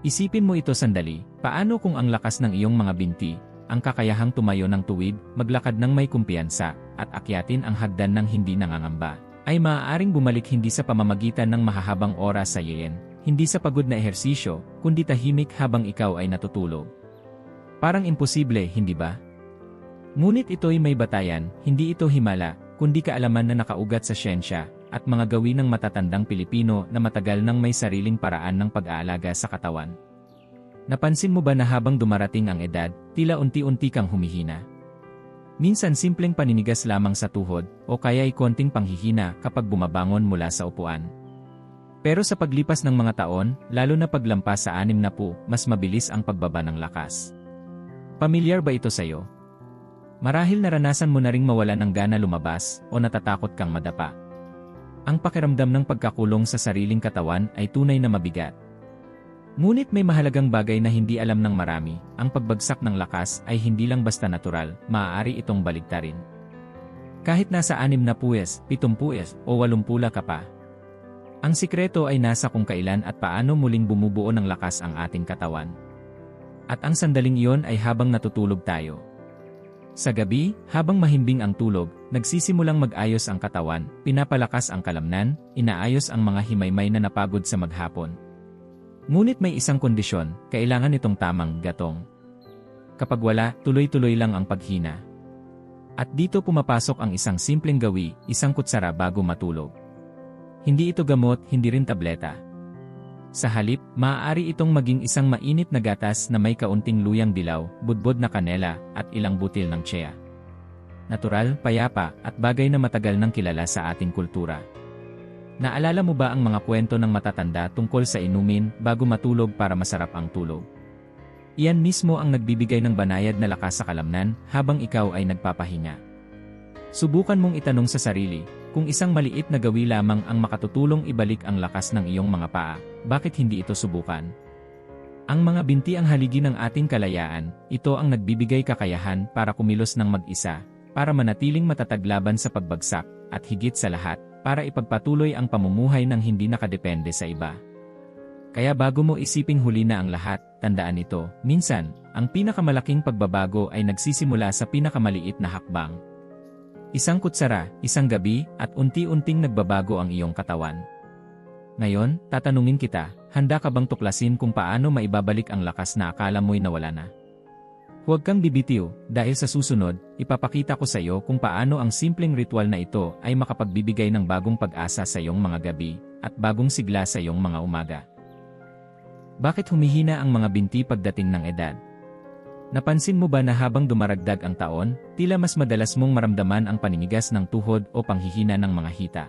Isipin mo ito sandali, paano kung ang lakas ng iyong mga binti, ang kakayahang tumayo ng tuwid, maglakad ng may kumpiyansa, at akyatin ang hagdan ng hindi nangangamba, ay maaaring bumalik hindi sa pamamagitan ng mahahabang oras sa yen, hindi sa pagod na ehersisyo, kundi tahimik habang ikaw ay natutulog. Parang imposible, hindi ba? Ngunit ito'y may batayan, hindi ito himala, kundi kaalaman na nakaugat sa siyensya, at mga gawin ng matatandang Pilipino na matagal nang may sariling paraan ng pag-aalaga sa katawan. Napansin mo ba na habang dumarating ang edad, tila unti-unti kang humihina? Minsan simpleng paninigas lamang sa tuhod, o kaya ay konting panghihina kapag bumabangon mula sa upuan. Pero sa paglipas ng mga taon, lalo na paglampas sa anim na po, mas mabilis ang pagbaba ng lakas. Pamilyar ba ito sa'yo? Marahil naranasan mo na ring mawala ng gana lumabas o natatakot kang madapa. Ang pakiramdam ng pagkakulong sa sariling katawan ay tunay na mabigat. Ngunit may mahalagang bagay na hindi alam ng marami, ang pagbagsak ng lakas ay hindi lang basta natural, maaari itong baligtarin. Kahit nasa anim na puwes, pitong puwes, o walumpula ka pa. Ang sikreto ay nasa kung kailan at paano muling bumubuo ng lakas ang ating katawan. At ang sandaling iyon ay habang natutulog tayo. Sa gabi, habang mahimbing ang tulog, nagsisimulang mag-ayos ang katawan, pinapalakas ang kalamnan, inaayos ang mga himaymay na napagod sa maghapon. Ngunit may isang kondisyon, kailangan itong tamang gatong. Kapag wala, tuloy-tuloy lang ang paghina. At dito pumapasok ang isang simpleng gawi, isang kutsara bago matulog. Hindi ito gamot, hindi rin tableta. Sa halip, maaari itong maging isang mainit na gatas na may kaunting luyang dilaw, budbod na kanela, at ilang butil ng tseya. Natural, payapa, at bagay na matagal nang kilala sa ating kultura. Naalala mo ba ang mga kwento ng matatanda tungkol sa inumin bago matulog para masarap ang tulog? Iyan mismo ang nagbibigay ng banayad na lakas sa kalamnan habang ikaw ay nagpapahinga. Subukan mong itanong sa sarili, kung isang maliit na gawi lamang ang makatutulong ibalik ang lakas ng iyong mga paa, bakit hindi ito subukan? Ang mga binti ang haligi ng ating kalayaan, ito ang nagbibigay kakayahan para kumilos ng mag-isa, para manatiling matatag laban sa pagbagsak, at higit sa lahat, para ipagpatuloy ang pamumuhay ng hindi nakadepende sa iba. Kaya bago mo isiping huli na ang lahat, tandaan ito, minsan, ang pinakamalaking pagbabago ay nagsisimula sa pinakamaliit na hakbang. Isang kutsara, isang gabi, at unti-unting nagbabago ang iyong katawan. Ngayon, tatanungin kita, handa ka bang tuklasin kung paano maibabalik ang lakas na akala mo'y nawala na? Huwag kang bibitiw, dahil sa susunod, ipapakita ko sa iyo kung paano ang simpleng ritual na ito ay makapagbibigay ng bagong pag-asa sa iyong mga gabi, at bagong sigla sa iyong mga umaga. Bakit humihina ang mga binti pagdating ng edad? Napansin mo ba na habang dumaragdag ang taon, tila mas madalas mong maramdaman ang paninigas ng tuhod o panghihina ng mga hita?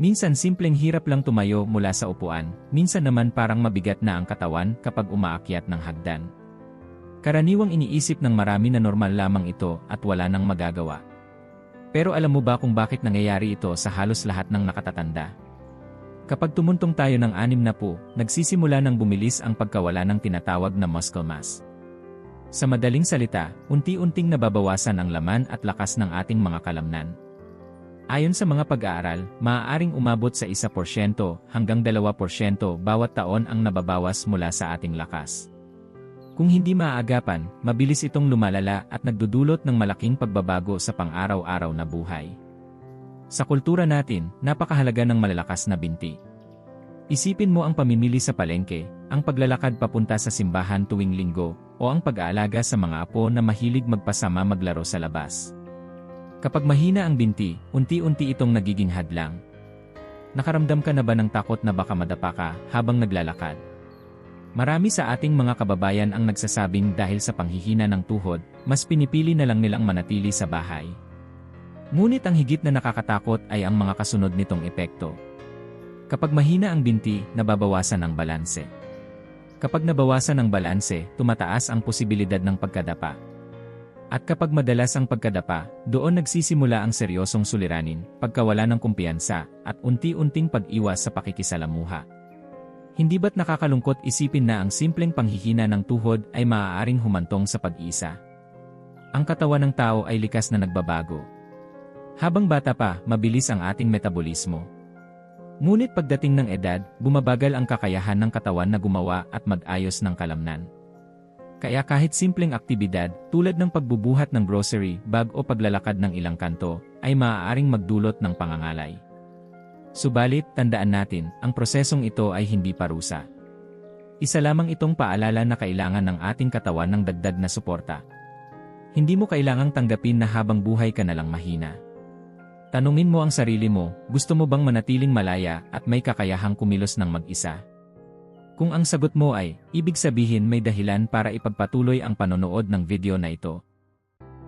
Minsan simpleng hirap lang tumayo mula sa upuan, minsan naman parang mabigat na ang katawan kapag umaakyat ng hagdan. Karaniwang iniisip ng marami na normal lamang ito at wala nang magagawa. Pero alam mo ba kung bakit nangyayari ito sa halos lahat ng nakatatanda? Kapag tumuntong tayo ng anim na po, nagsisimula ng bumilis ang pagkawala ng tinatawag na muscle mass. Sa madaling salita, unti-unting nababawasan ang laman at lakas ng ating mga kalamnan. Ayon sa mga pag-aaral, maaaring umabot sa 1% hanggang 2% bawat taon ang nababawas mula sa ating lakas. Kung hindi maaagapan, mabilis itong lumalala at nagdudulot ng malaking pagbabago sa pang-araw-araw na buhay. Sa kultura natin, napakahalaga ng malalakas na binti. Isipin mo ang pamimili sa palengke, ang paglalakad papunta sa simbahan tuwing linggo, o ang pag-aalaga sa mga apo na mahilig magpasama maglaro sa labas. Kapag mahina ang binti, unti-unti itong nagiging hadlang. Nakaramdam ka na ba ng takot na baka madapa ka habang naglalakad? Marami sa ating mga kababayan ang nagsasabing dahil sa panghihina ng tuhod, mas pinipili na lang nilang manatili sa bahay. Ngunit ang higit na nakakatakot ay ang mga kasunod nitong epekto. Kapag mahina ang binti, nababawasan ang balanse. Kapag nabawasan ang balanse, tumataas ang posibilidad ng pagkadapa. At kapag madalas ang pagkadapa, doon nagsisimula ang seryosong suliranin, pagkawala ng kumpiyansa, at unti-unting pag-iwas sa pakikisalamuha. Hindi ba't nakakalungkot isipin na ang simpleng panghihina ng tuhod ay maaaring humantong sa pag-isa? Ang katawan ng tao ay likas na nagbabago. Habang bata pa, mabilis ang ating metabolismo. Ngunit pagdating ng edad, bumabagal ang kakayahan ng katawan na gumawa at mag-ayos ng kalamnan. Kaya kahit simpleng aktibidad, tulad ng pagbubuhat ng grocery, bag o paglalakad ng ilang kanto, ay maaaring magdulot ng pangangalay. Subalit, tandaan natin, ang prosesong ito ay hindi parusa. Isa lamang itong paalala na kailangan ng ating katawan ng dagdag na suporta. Hindi mo kailangang tanggapin na habang buhay ka na lang mahina. Tanungin mo ang sarili mo, gusto mo bang manatiling malaya at may kakayahang kumilos ng mag-isa? Kung ang sagot mo ay, ibig sabihin may dahilan para ipagpatuloy ang panonood ng video na ito.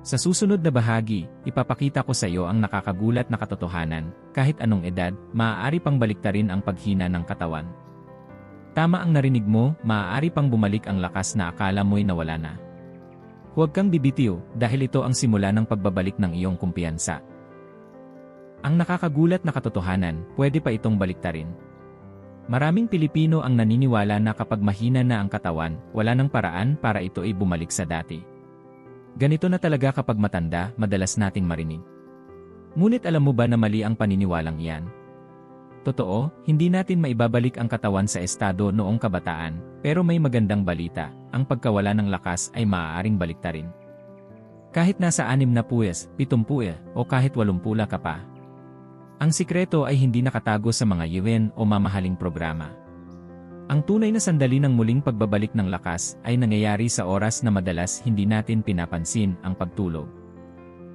Sa susunod na bahagi, ipapakita ko sa iyo ang nakakagulat na katotohanan, kahit anong edad, maaari pang baliktarin ang paghina ng katawan. Tama ang narinig mo, maaari pang bumalik ang lakas na akala mo'y nawala na. Huwag kang bibitiw dahil ito ang simula ng pagbabalik ng iyong kumpiyansa. Ang nakakagulat na katotohanan, pwede pa itong baliktarin. Maraming Pilipino ang naniniwala na kapag mahina na ang katawan, wala nang paraan para ito ay bumalik sa dati. Ganito na talaga kapag matanda, madalas nating marinig. Ngunit alam mo ba na mali ang paniniwalang iyan? Totoo, hindi natin maibabalik ang katawan sa estado noong kabataan, pero may magandang balita, ang pagkawala ng lakas ay maaaring baliktarin. Kahit nasa anim na puwes, pitumpuya, o kahit walumpula ka pa, ang sikreto ay hindi nakatago sa mga UN o mamahaling programa. Ang tunay na sandali ng muling pagbabalik ng lakas ay nangyayari sa oras na madalas hindi natin pinapansin ang pagtulog.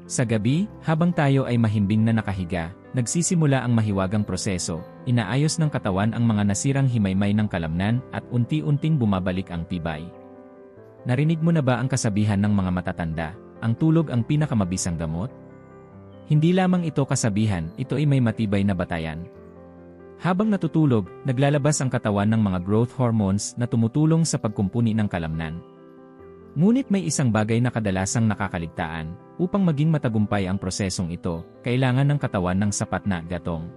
Sa gabi, habang tayo ay mahimbing na nakahiga, nagsisimula ang mahiwagang proseso, inaayos ng katawan ang mga nasirang himaymay ng kalamnan at unti-unting bumabalik ang tibay. Narinig mo na ba ang kasabihan ng mga matatanda, ang tulog ang pinakamabisang gamot? Hindi lamang ito kasabihan, ito ay may matibay na batayan. Habang natutulog, naglalabas ang katawan ng mga growth hormones na tumutulong sa pagkumpuni ng kalamnan. Ngunit may isang bagay na kadalasang nakakaligtaan, upang maging matagumpay ang prosesong ito, kailangan ng katawan ng sapat na gatong.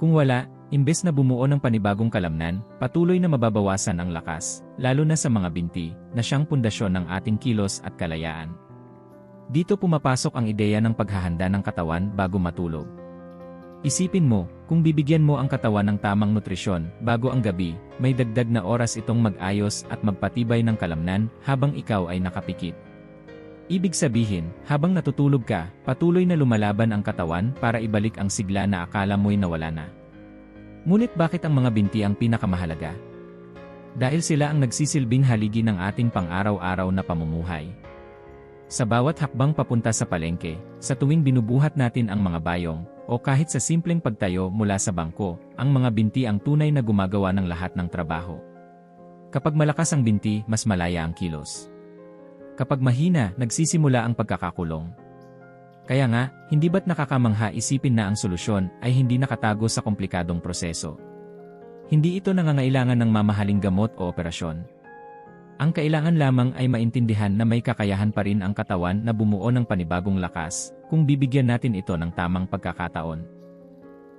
Kung wala, imbes na bumuo ng panibagong kalamnan, patuloy na mababawasan ang lakas, lalo na sa mga binti, na siyang pundasyon ng ating kilos at kalayaan. Dito pumapasok ang ideya ng paghahanda ng katawan bago matulog. Isipin mo, kung bibigyan mo ang katawan ng tamang nutrisyon bago ang gabi, may dagdag na oras itong mag-ayos at magpatibay ng kalamnan habang ikaw ay nakapikit. Ibig sabihin, habang natutulog ka, patuloy na lumalaban ang katawan para ibalik ang sigla na akala mo'y nawala na. Ngunit bakit ang mga binti ang pinakamahalaga? Dahil sila ang nagsisilbing haligi ng ating pang-araw-araw na pamumuhay. Sa bawat hakbang papunta sa palengke, sa tuwing binubuhat natin ang mga bayong, o kahit sa simpleng pagtayo mula sa bangko, ang mga binti ang tunay na gumagawa ng lahat ng trabaho. Kapag malakas ang binti, mas malaya ang kilos. Kapag mahina, nagsisimula ang pagkakakulong. Kaya nga, hindi ba't nakakamangha isipin na ang solusyon ay hindi nakatago sa komplikadong proseso. Hindi ito nangangailangan ng mamahaling gamot o operasyon. Ang kailangan lamang ay maintindihan na may kakayahan pa rin ang katawan na bumuo ng panibagong lakas, kung bibigyan natin ito ng tamang pagkakataon.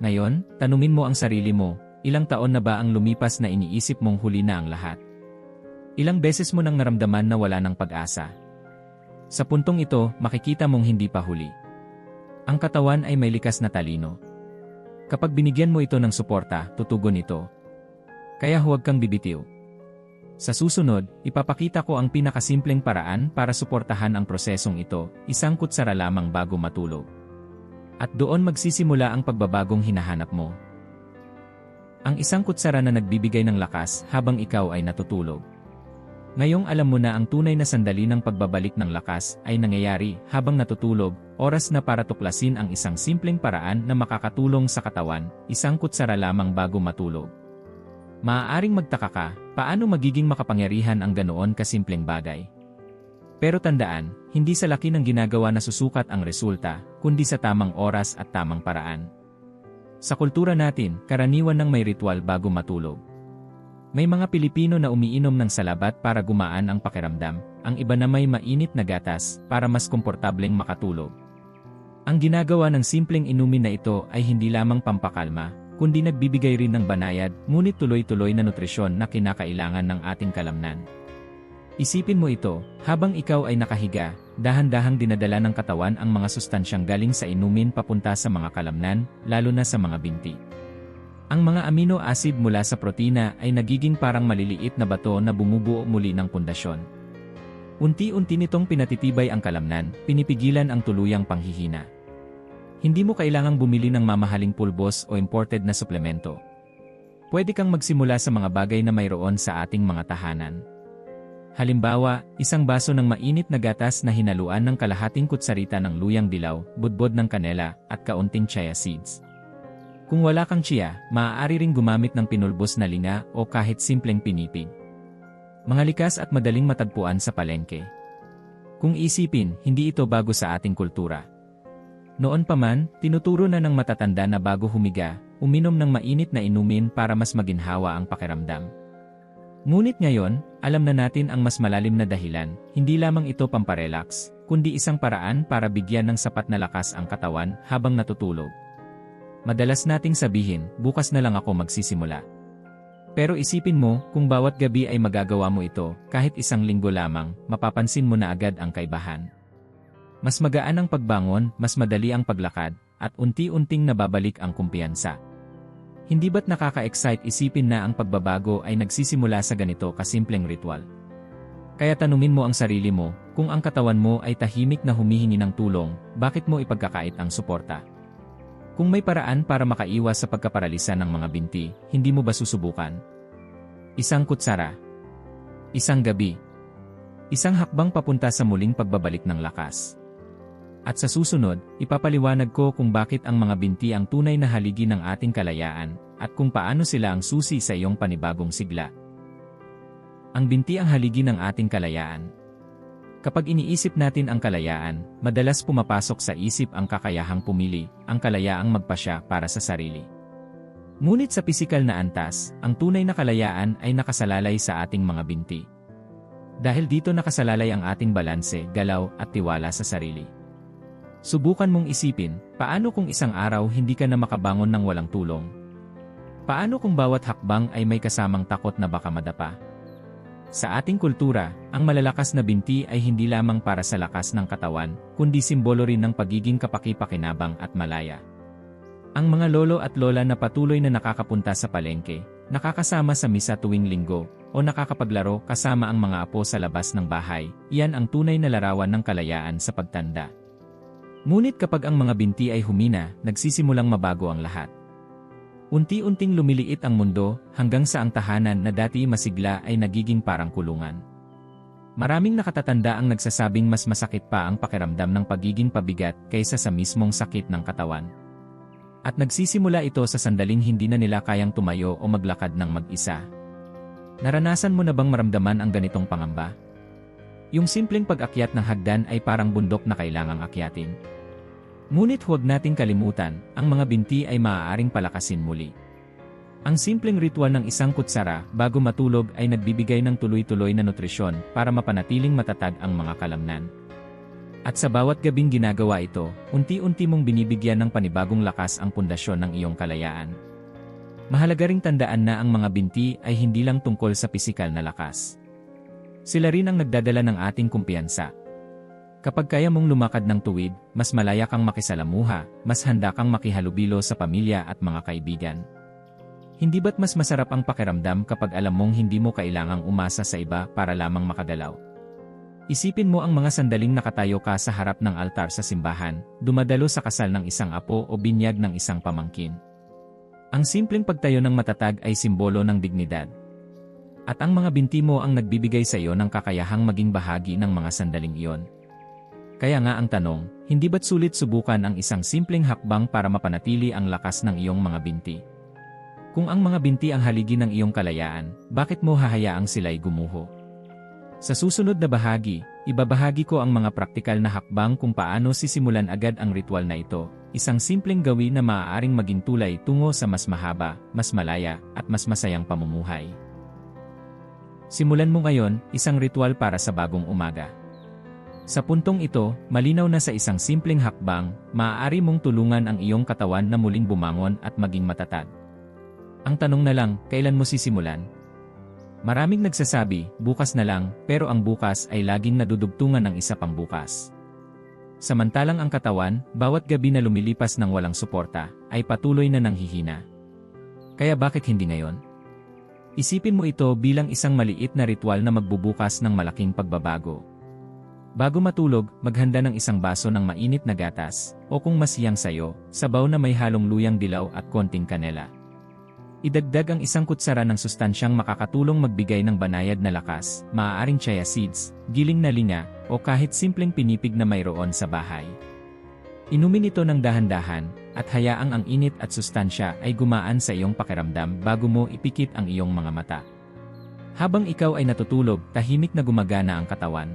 Ngayon, tanungin mo ang sarili mo, ilang taon na ba ang lumipas na iniisip mong huli na ang lahat? Ilang beses mo nang naramdaman na wala ng pag-asa? Sa puntong ito, makikita mong hindi pa huli. Ang katawan ay may likas na talino. Kapag binigyan mo ito ng suporta, tutugon ito. Kaya huwag kang bibitiw. Sa susunod, ipapakita ko ang pinakasimpleng paraan para suportahan ang prosesong ito, isang kutsara lamang bago matulog. At doon magsisimula ang pagbabagong hinahanap mo. Ang isang kutsara na nagbibigay ng lakas habang ikaw ay natutulog. Ngayong alam mo na ang tunay na sandali ng pagbabalik ng lakas ay nangyayari habang natutulog, oras na para tuklasin ang isang simpleng paraan na makakatulong sa katawan, isang kutsara lamang bago matulog. Maaaring magtaka ka, paano magiging makapangyarihan ang ganoon kasimpleng bagay? Pero tandaan, hindi sa laki ng ginagawa na susukat ang resulta, kundi sa tamang oras at tamang paraan. Sa kultura natin, karaniwan ng may ritual bago matulog. May mga Pilipino na umiinom ng salabat para gumaan ang pakiramdam, ang iba na may mainit na gatas para mas komportableng makatulog. Ang ginagawa ng simpleng inumin na ito ay hindi lamang pampakalma, kundi nagbibigay rin ng banayad, ngunit tuloy-tuloy na nutrisyon na kinakailangan ng ating kalamnan. Isipin mo ito, habang ikaw ay nakahiga, dahan-dahang dinadala ng katawan ang mga sustansyang galing sa inumin papunta sa mga kalamnan, lalo na sa mga binti. Ang mga amino acid mula sa protina ay nagiging parang maliliit na bato na bumubuo muli ng pundasyon. Unti-unti nitong pinatitibay ang kalamnan, pinipigilan ang tuluyang panghihina. Hindi mo kailangang bumili ng mamahaling pulbos o imported na suplemento. Pwede kang magsimula sa mga bagay na mayroon sa ating mga tahanan. Halimbawa, isang baso ng mainit na gatas na hinaluan ng kalahating kutsarita ng luyang dilaw, budbod ng kanela, at kaunting chia seeds. Kung wala kang chia, maaari ring gumamit ng pinulbos na linga o kahit simpleng pinipig. Mga likas at madaling matagpuan sa palengke. Kung isipin, hindi ito bago sa ating kultura. Noon pa man, tinuturo na ng matatanda na bago humiga, uminom ng mainit na inumin para mas maginhawa ang pakiramdam. Ngunit ngayon, alam na natin ang mas malalim na dahilan, hindi lamang ito pamparelax, kundi isang paraan para bigyan ng sapat na lakas ang katawan habang natutulog. Madalas nating sabihin, bukas na lang ako magsisimula. Pero isipin mo, kung bawat gabi ay magagawa mo ito, kahit isang linggo lamang, mapapansin mo na agad ang kaibahan. Mas magaan ang pagbangon, mas madali ang paglakad, at unti-unting nababalik ang kumpiyansa. Hindi ba't nakaka-excite isipin na ang pagbabago ay nagsisimula sa ganito kasimpleng ritual? Kaya tanumin mo ang sarili mo, kung ang katawan mo ay tahimik na humihingi ng tulong, bakit mo ipagkakait ang suporta? Kung may paraan para makaiwas sa pagkaparalisa ng mga binti, hindi mo ba susubukan? Isang kutsara. Isang gabi. Isang hakbang papunta sa muling pagbabalik ng lakas. At sa susunod, ipapaliwanag ko kung bakit ang mga binti ang tunay na haligi ng ating kalayaan, at kung paano sila ang susi sa iyong panibagong sigla. Ang binti ang haligi ng ating kalayaan, Kapag iniisip natin ang kalayaan, madalas pumapasok sa isip ang kakayahang pumili, ang kalayaang magpasya para sa sarili. Ngunit sa pisikal na antas, ang tunay na kalayaan ay nakasalalay sa ating mga binti. Dahil dito nakasalalay ang ating balanse, galaw at tiwala sa sarili. Subukan mong isipin, paano kung isang araw hindi ka na makabangon ng walang tulong? Paano kung bawat hakbang ay may kasamang takot na baka madapa? Sa ating kultura, ang malalakas na binti ay hindi lamang para sa lakas ng katawan, kundi simbolo rin ng pagiging kapaki-pakinabang at malaya. Ang mga lolo at lola na patuloy na nakakapunta sa palengke, nakakasama sa misa tuwing linggo, o nakakapaglaro kasama ang mga apo sa labas ng bahay, iyan ang tunay na larawan ng kalayaan sa pagtanda. Ngunit kapag ang mga binti ay humina, nagsisimulang mabago ang lahat. Unti-unting lumiliit ang mundo hanggang sa ang tahanan na dati masigla ay nagiging parang kulungan. Maraming nakatatanda ang nagsasabing mas masakit pa ang pakiramdam ng pagiging pabigat kaysa sa mismong sakit ng katawan. At nagsisimula ito sa sandaling hindi na nila kayang tumayo o maglakad ng mag-isa. Naranasan mo na bang maramdaman ang ganitong pangamba? Yung simpleng pag-akyat ng hagdan ay parang bundok na kailangang akyatin. Ngunit huwag nating kalimutan, ang mga binti ay maaaring palakasin muli. Ang simpleng ritual ng isang kutsara bago matulog ay nagbibigay ng tuloy-tuloy na nutrisyon para mapanatiling matatag ang mga kalamnan. At sa bawat gabing ginagawa ito, unti-unti mong binibigyan ng panibagong lakas ang pundasyon ng iyong kalayaan. Mahalaga ring tandaan na ang mga binti ay hindi lang tungkol sa pisikal na lakas. Sila rin ang nagdadala ng ating kumpiyansa, Kapag kaya mong lumakad ng tuwid, mas malaya kang makisalamuha, mas handa kang makihalubilo sa pamilya at mga kaibigan. Hindi ba't mas masarap ang pakiramdam kapag alam mong hindi mo kailangang umasa sa iba para lamang makagalaw? Isipin mo ang mga sandaling nakatayo ka sa harap ng altar sa simbahan, dumadalo sa kasal ng isang apo o binyag ng isang pamangkin. Ang simpleng pagtayo ng matatag ay simbolo ng dignidad. At ang mga binti mo ang nagbibigay sa iyo ng kakayahang maging bahagi ng mga sandaling iyon. Kaya nga ang tanong, hindi ba't sulit subukan ang isang simpleng hakbang para mapanatili ang lakas ng iyong mga binti? Kung ang mga binti ang haligi ng iyong kalayaan, bakit mo hahayaang sila'y gumuho? Sa susunod na bahagi, ibabahagi ko ang mga praktikal na hakbang kung paano sisimulan agad ang ritual na ito, isang simpleng gawi na maaaring maging tulay tungo sa mas mahaba, mas malaya, at mas masayang pamumuhay. Simulan mo ngayon, isang ritual para sa bagong umaga. Sa puntong ito, malinaw na sa isang simpleng hakbang, maaari mong tulungan ang iyong katawan na muling bumangon at maging matatag. Ang tanong na lang, kailan mo sisimulan? Maraming nagsasabi, bukas na lang, pero ang bukas ay laging nadudugtungan ng isa pang bukas. Samantalang ang katawan, bawat gabi na lumilipas ng walang suporta, ay patuloy na nanghihina. Kaya bakit hindi ngayon? Isipin mo ito bilang isang maliit na ritual na magbubukas ng malaking pagbabago. Bago matulog, maghanda ng isang baso ng mainit na gatas, o kung masiyang sayo, sabaw na may halong luyang dilaw at konting kanela. Idagdag ang isang kutsara ng sustansyang makakatulong magbigay ng banayad na lakas, maaaring chia seeds, giling na linga, o kahit simpleng pinipig na mayroon sa bahay. Inumin ito ng dahan-dahan, at hayaang ang init at sustansya ay gumaan sa iyong pakiramdam bago mo ipikit ang iyong mga mata. Habang ikaw ay natutulog, tahimik na gumagana ang katawan.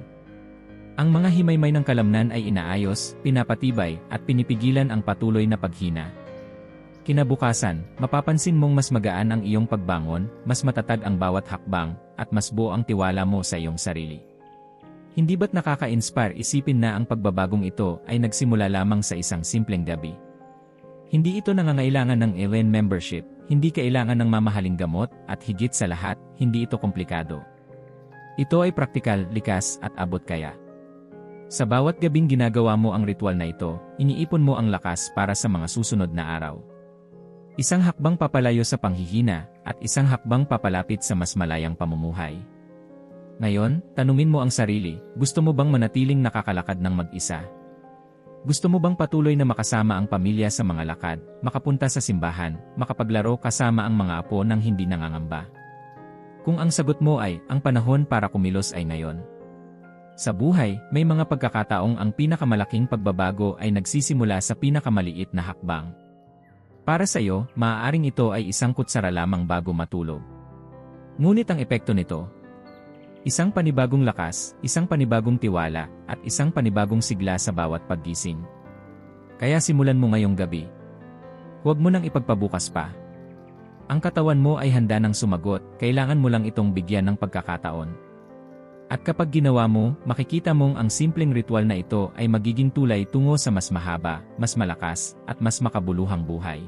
Ang mga himaymay ng kalamnan ay inaayos, pinapatibay, at pinipigilan ang patuloy na paghina. Kinabukasan, mapapansin mong mas magaan ang iyong pagbangon, mas matatag ang bawat hakbang, at mas buo ang tiwala mo sa iyong sarili. Hindi ba't nakaka-inspire isipin na ang pagbabagong ito ay nagsimula lamang sa isang simpleng gabi? Hindi ito nangangailangan ng Ellen membership, hindi kailangan ng mamahaling gamot, at higit sa lahat, hindi ito komplikado. Ito ay praktikal, likas, at abot kaya. Sa bawat gabing ginagawa mo ang ritual na ito, iniipon mo ang lakas para sa mga susunod na araw. Isang hakbang papalayo sa panghihina, at isang hakbang papalapit sa mas malayang pamumuhay. Ngayon, tanungin mo ang sarili, gusto mo bang manatiling nakakalakad ng mag-isa? Gusto mo bang patuloy na makasama ang pamilya sa mga lakad, makapunta sa simbahan, makapaglaro kasama ang mga apo nang hindi nangangamba? Kung ang sagot mo ay, ang panahon para kumilos ay ngayon. Sa buhay, may mga pagkakataong ang pinakamalaking pagbabago ay nagsisimula sa pinakamaliit na hakbang. Para sa iyo, maaaring ito ay isang kutsara lamang bago matulog. Ngunit ang epekto nito, Isang panibagong lakas, isang panibagong tiwala, at isang panibagong sigla sa bawat paggising. Kaya simulan mo ngayong gabi. Huwag mo nang ipagpabukas pa. Ang katawan mo ay handa ng sumagot, kailangan mo lang itong bigyan ng pagkakataon. At kapag ginawa mo, makikita mong ang simpleng ritual na ito ay magiging tulay tungo sa mas mahaba, mas malakas, at mas makabuluhang buhay.